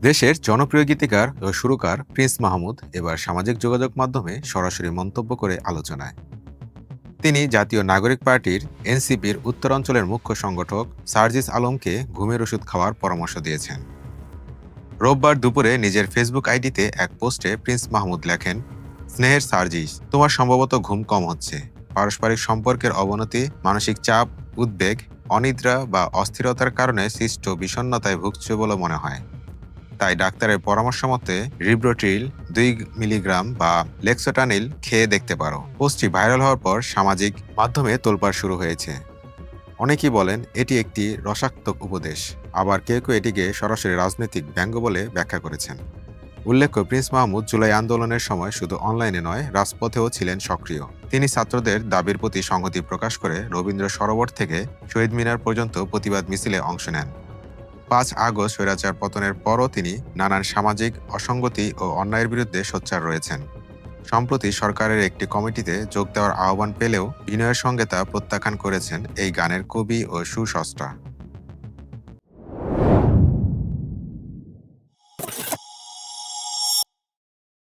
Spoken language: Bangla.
দেশের জনপ্রিয় গীতিকার ও সুরকার প্রিন্স মাহমুদ এবার সামাজিক যোগাযোগ মাধ্যমে সরাসরি মন্তব্য করে আলোচনায়। তিনি জাতীয় নাগরিক পার্টির এনসিপির উত্তরাঞ্চলের মুখ্য সংগঠক সার্জিস আলমকে ঘুমের ওষুধ খাওয়ার পরামর্শ দিয়েছেন। রোববার দুপুরে নিজের ফেসবুক আইডিতে এক পোস্টে প্রিন্স মাহমুদ লেখেন, স্নেহের সার্জিস, তোমার সম্ভবত ঘুম কম হচ্ছে। পারস্পরিক সম্পর্কের অবনতি, মানসিক চাপ, উদ্বেগ, অনিদ্রা বা অস্থিরতার কারণে সৃষ্ট বিষণ্ণতায় ভুগছে বলে মনে হয়। তাই ডাক্তারের পরামর্শ মতে রিব্রোট্রিল দুই মিলিগ্রাম বা লেক্সোটানিল খেয়ে দেখতে পারো। পোস্টটি ভাইরাল হওয়ার পর সামাজিক মাধ্যমে তোলপাড় শুরু হয়েছে। অনেকেই বলেন এটি একটি রসাত্মক উপদেশ। আবার কেউ কেউ এটিকে সরাসরি রাজনৈতিক ব্যঙ্গ বলে ব্যাখ্যা করেছেন। উল্লেখ্য, প্রিন্স মাহমুদ জুলাই আন্দোলনের সময় শুধু অনলাইনে নয়, রাজপথেও ছিলেন সক্রিয়। তিনি ছাত্রদের দাবির প্রতি সংহতি প্রকাশ করে রবীন্দ্র সরোবর থেকে শহীদ মিনার পর্যন্ত প্রতিবাদ মিছিলে অংশ নেন। পাঁচ আগস্ট স্বৈরাচার পতনের পরও তিনি নানান সামাজিক অসঙ্গতি ও অন্যায়ের বিরুদ্ধে সোচ্চার রয়েছেন। সম্প্রতি সরকারের একটি কমিটিতে যোগ দেওয়ার আহ্বান পেলেও বিনয়ের সঙ্গে তা প্রত্যাখ্যান করেছেন এই গানের কবি ও সুস্রষ্টা।